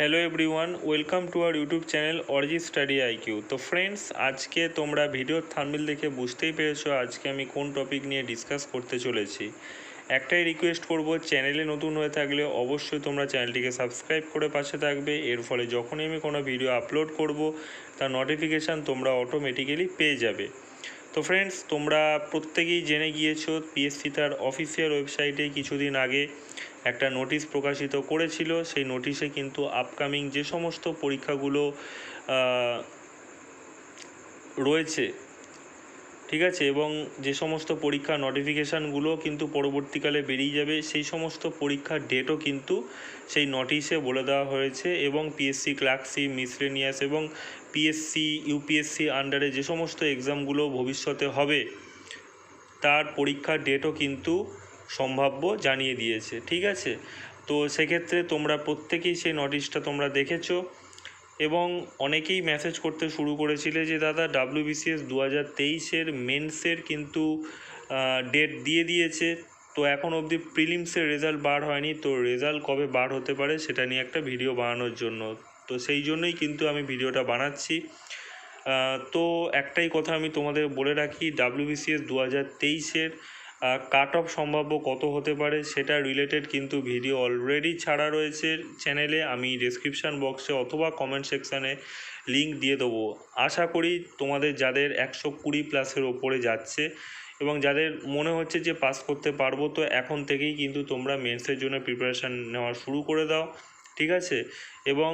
Hello everyone welcome to our YouTube channel অরিজি study IQ তো friends আজকে তোমরা ভিডিওর থাম্বনেল দেখে বুঝতেই পেরেছ আজকে আমি কোন টপিক নিয়ে ডিসকাস করতে চলেছি। একটাই রিকোয়েস্ট করব চ্যানেলে নতুন হয়ে থাকলে অবশ্যই তোমরা চ্যানেলটিকে সাবস্ক্রাইব করে পাশে থাকবে। এর ফলে যখনই আমি কোনো ভিডিও আপলোড করব, তার নোটিফিকেশান তোমরা অটোমেটিক্যালি পেয়ে যাবে। তো ফ্রেন্ডস তোমরা প্রত্যেকেই জেনে গিয়েছো পিএসসি তার অফিসিয়াল ওয়েবসাইটে কিছুদিন আগে একটা নোটিশ প্রকাশিত করেছিল, সেই নোটিশে কিন্তু আপকামিং যে সমস্ত পরীক্ষাগুলো রয়েছে, ঠিক আছে? এবং যে সমস্ত পরীক্ষা নোটিফিকেশানগুলো কিন্তু পরবর্তীকালে বেরিয়ে যাবে, সেই সমস্ত পরীক্ষার ডেটও কিন্তু সেই নোটিশে বলে দেওয়া হয়েছে এবং পিএসসি ক্লার্কশিপ মিসলেনিয়াস এবং পিএসসি ইউপিএসসি আন্ডারে যে সমস্ত এক্সামগুলো ভবিষ্যতে হবে, তার পরীক্ষার ডেটও কিন্তু সম্ভাব্য জানিয়ে দিয়েছে, ঠিক আছে? তো সেক্ষেত্রে তোমরা প্রত্যেকেই সেই নোটিশটা তোমরা দেখেছ এবং অনেকেই মেসেজ করতে শুরু করেছিলে যে, দাদা ডাব্লিউবিসিএস দু হাজার তেইশের মেন্সের কিন্তু ডেট দিয়ে দিয়েছে। তো এখন অবধি প্রিলিমসের রেজাল্ট বার হয়নি। তো রেজাল্ট কবে বার হতে পারে সেটা নিয়ে একটা ভিডিও বানানোর জন্য। তো সেই জন্যই কিন্তু আমি ভিডিওটা বানাচ্ছি। তো একটাই কথা আমি তোমাদের বলে রাখি ডাব্লিউবিসিএস দু হাজার তেইশের কাট অফ সম্ভাব্য কত হতে পারে সেটা রিলেটেড কিন্তু ভিডিও অলরেডি ছাড়া রয়েছে চ্যানেলে আমি ডেসক্রিপশান বক্সে অথবা কমেন্ট সেকশানে লিঙ্ক দিয়ে দেবো। আশা করি তোমাদের যাদের একশো কুড়ি প্লাসের ওপরে যাচ্ছে এবং যাদের মনে হচ্ছে যে পাস করতে পারব, তো এখন থেকেই কিন্তু তোমরা মেন্সের জন্য প্রিপারেশান নেওয়া শুরু করে দাও, ঠিক আছে? এবং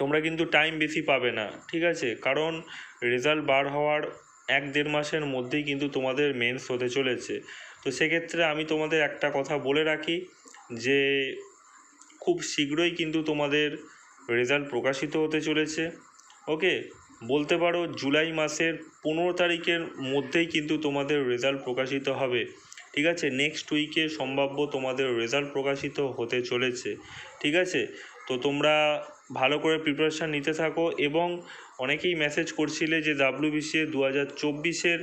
তোমরা কিন্তু টাইম বেশি পাবে না, ঠিক আছে? কারণ রেজাল্ট বার হওয়ার এক দেড় মাসের মধ্যেই কিন্তু তোমাদের মেন্স হতে চলেছে। তো সেক্ষেত্রে আমি তোমাদের একটা কথা বলে রাখি যে, খুব শীঘ্রই কিন্তু তোমাদের রেজাল্ট প্রকাশিত হতে চলেছে। ওকে? বলতে পারো জুলাই মাসের পনেরো তারিখের মধ্যেই কিন্তু তোমাদের রেজাল্ট প্রকাশিত হবে। ঠিক আছে? নেক্সট উইকে সম্ভাব্য তোমাদের রেজাল্ট প্রকাশিত হতে চলেছে। ঠিক আছে? তো তোমরা ভালো করে প্রিপারেশান নিতে থাকো এবং অনেকেই মেসেজ করছিলে যে ডাব্লিউবিসি দু হাজার চব্বিশের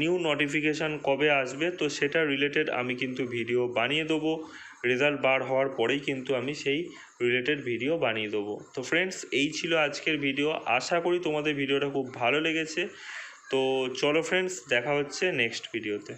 নিউ নোটিফিকেশান কবে আসবে? তো সেটা রিলেটেড আমি কিন্তু ভিডিও বানিয়ে দেবো। রেজাল্ট বার হওয়ার পরেই কিন্তু আমি সেই রিলেটেড ভিডিও বানিয়ে দেবো। তো ফ্রেন্ডস এই ছিল আজকের ভিডিও আশা করি তোমাদের ভিডিওটা খুব ভালো লেগেছে। তো চলো ফ্রেন্ডস দেখা হচ্ছে নেক্সট ভিডিওতে